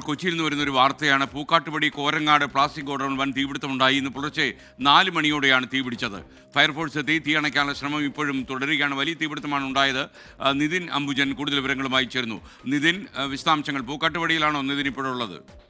കൊച്ചിയിൽ നിന്ന് വരുന്ന ഒരു വാർത്തയാണ്. പൂക്കാട്ടുപടി കോരങ്ങാട് പ്ലാസ്റ്റിക് ഗോഡൌൺ വൻ തീപിടുത്തമുണ്ടായി ഇന്ന് പുലർച്ചെ നാല് മണിയോടെയാണ് തീപിടിച്ചത്. ഫയർഫോഴ്സ് എത്തി തീ അണയ്ക്കാനുള്ള ശ്രമം ഇപ്പോഴും തുടരുകയാണ്. വലിയ തീപിടുത്തമാണ് ഉണ്ടായത്. നിതിൻ അംബുജൻ കൂടുതൽ വിവരങ്ങളുമായി ചേർന്നു നിതിൻ വിശദാംശങ്ങൾ പൂക്കാട്ടുപടിയിലാണോ? നിതിൻ ഇപ്പോഴുള്ളത്.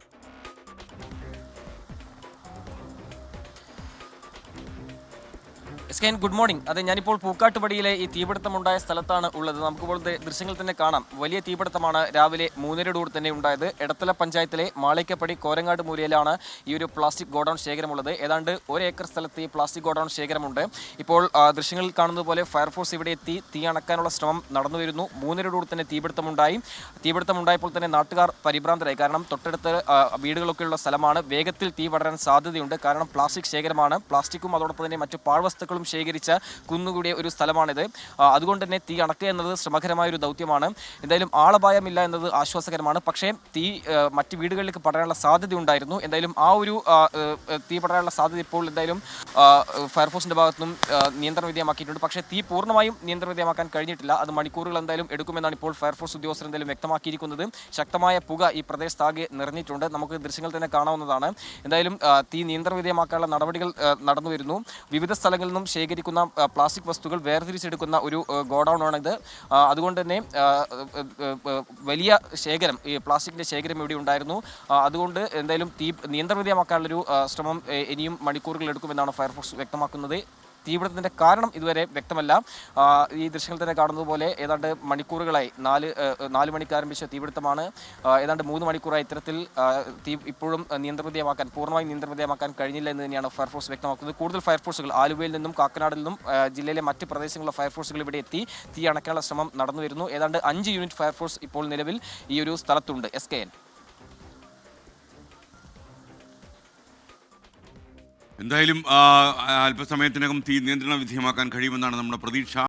Yes okay good morning. അതെ ഞാനിപ്പോൾ പൂക്കാട്ടുപടിയിലെ ഈ തീപിടുത്തമുണ്ടായ സ്ഥലത്താണ് ഉള്ളത്. നമുക്കിപ്പോൾ ദൃശ്യങ്ങൾ തന്നെ കാണാം. വലിയ തീപിടുത്തമാണ് രാവിലെ മൂന്നരയോടുകൂടി തന്നെ ഉണ്ടായത്. എടത്തല പഞ്ചായത്തിലെ മാളിക്കപ്പടി കോരങ്ങാട് മൂലയിലാണ് ഈ ഒരു പ്ലാസ്റ്റിക് ഗോഡൌൺ ശേഖരമുള്ളത്. ഏതാണ്ട് ഒരു ഏക്കർ സ്ഥലത്ത് ഈ പ്ലാസ്റ്റിക് ഗോഡൗൺ ശേഖരമുണ്ട്. ഇപ്പോൾ ദൃശ്യങ്ങളിൽ കാണുന്നത് പോലെ ഫയർഫോഴ്സ് ഇവിടെ എത്തി തീ അണക്കാനുള്ള ശ്രമം നടന്നു വരുന്നു. മൂന്നരയോടുകൂടി തന്നെ തീപിടുത്തമുണ്ടായി. തീപിടുത്തമുണ്ടായപ്പോൾ തന്നെ നാട്ടുകാർ പരിഭ്രാന്തരായി. കാരണം തൊട്ടടുത്ത് വീടുകളൊക്കെയുള്ള സ്ഥലമാണ്. വേഗത്തിൽ തീ പടരാൻ സാധ്യതയുണ്ട്. കാരണം പ്ലാസ്റ്റിക് ശേഖരമാണ്. പ്ലാസ്റ്റിക്കും അതോടൊപ്പം തന്നെ മറ്റു പാഴ്വസ്തുക്കളും ശേഖരിച്ച കുന്നുകൂടിയ ഒരു സ്ഥലമാണിത്. അതുകൊണ്ട് തന്നെ തീ അണക്കുക എന്നത് ശ്രമകരമായ ഒരു ദൗത്യമാണ്. എന്തായാലും ആളപായമില്ല എന്നത് ആശ്വാസകരമാണ്. പക്ഷേ തീ മറ്റ് വീടുകളിലേക്ക് പടരാനുള്ള സാധ്യത ഉണ്ടായിരുന്നു എന്തായാലും ആ ഒരു തീ പടരാനുള്ള സാധ്യത ഇപ്പോൾ എന്തായാലും ഫയർഫോഴ്സിന്റെ ഭാഗത്തുനിന്നും നിയന്ത്രണ വിധേയമാക്കിയിട്ടുണ്ട്. പക്ഷേ തീ പൂർണമായും നിയന്ത്രണ വിധേയമാക്കാൻ കഴിഞ്ഞിട്ടില്ല. അത് മണിക്കൂറുകൾ എന്തായാലും എടുക്കുമെന്നാണ് ഇപ്പോൾ ഫയർഫോഴ്സ് ഉദ്യോഗസ്ഥർ എന്തായാലും വ്യക്തമാക്കിയിരിക്കുന്നത്. ശക്തമായ പുക ഈ പ്രദേശത്താകെ നിറഞ്ഞിട്ടുണ്ട്. നമുക്ക് ദൃശ്യങ്ങൾ തന്നെ കാണാവുന്നതാണ്. എന്തായാലും തീ നിയന്ത്രണ വിധേയമാക്കാനുള്ള നടപടികൾ നടന്നു വരുന്നു വിവിധ സ്ഥലങ്ങളിൽ നിന്നും ശേഖരിക്കുന്ന പ്ലാസ്റ്റിക് വസ്തുക്കൾ വേർതിരിച്ചെടുക്കുന്ന ഒരു ഗോഡൗൺ ആണിത് അതുകൊണ്ട് തന്നെ വലിയ ശേഖരം ഈ പ്ലാസ്റ്റിക്കിന്റെ ശേഖരം ഇവിടെ ഉണ്ടായിരുന്നു. അതുകൊണ്ട് എന്തായാലും തീ നിയന്ത്രണ വിധേയമാക്കാനുള്ളൊരു ശ്രമം ഇനിയും മണിക്കൂറുകൾ എടുക്കുമെന്നാണ് ഫയർഫോഴ്സ് വ്യക്തമാക്കുന്നത്. തീപിടുത്തത്തിന്റെ കാരണം ഇതുവരെ വ്യക്തമല്ല. ഈ ദൃശ്യങ്ങൾ തന്നെ കാണുന്നത് പോലെ ഏതാണ്ട് മണിക്കൂറുകളായി നാല് നാല് മണിക്ക് ആരംഭിച്ച തീപിടുത്തമാണ്. ഏതാണ്ട് മൂന്ന് മണിക്കൂറായി ഇത്തരത്തിൽ തീ ഇപ്പോഴും നിയന്ത്രണവിധേയമാക്കാൻ പൂർണമായും നിയന്ത്രണവിധേയമാക്കാൻ കഴിഞ്ഞില്ല എന്ന് തന്നെയാണ് ഫയർഫോഴ്സ് വ്യക്തമാക്കുന്നത്. കൂടുതൽ ഫയർഫോഴ്സുകൾ ആലുവയിൽ നിന്നും കാക്കനാടിൽ നിന്നും ജില്ലയിലെ മറ്റ് പ്രദേശങ്ങളിലെ ഫയർഫോഴ്സുകൾ ഇവിടെ എത്തി തീ അണക്കാനുള്ള ശ്രമം നടന്നു വരുന്നു. ഏതാണ്ട് അഞ്ച് യൂണിറ്റ് ഫയർഫോഴ്സ് ഇപ്പോൾ നിലവിൽ ഈ ഒരു സ്ഥലത്തുണ്ട്. എസ് കെ എൻ എന്തായാലും അല്പസമയത്തിനകം തീ നിയന്ത്രണ വിധേയമാക്കാൻ കഴിയുമെന്നാണ് നമ്മുടെ പ്രതീക്ഷ.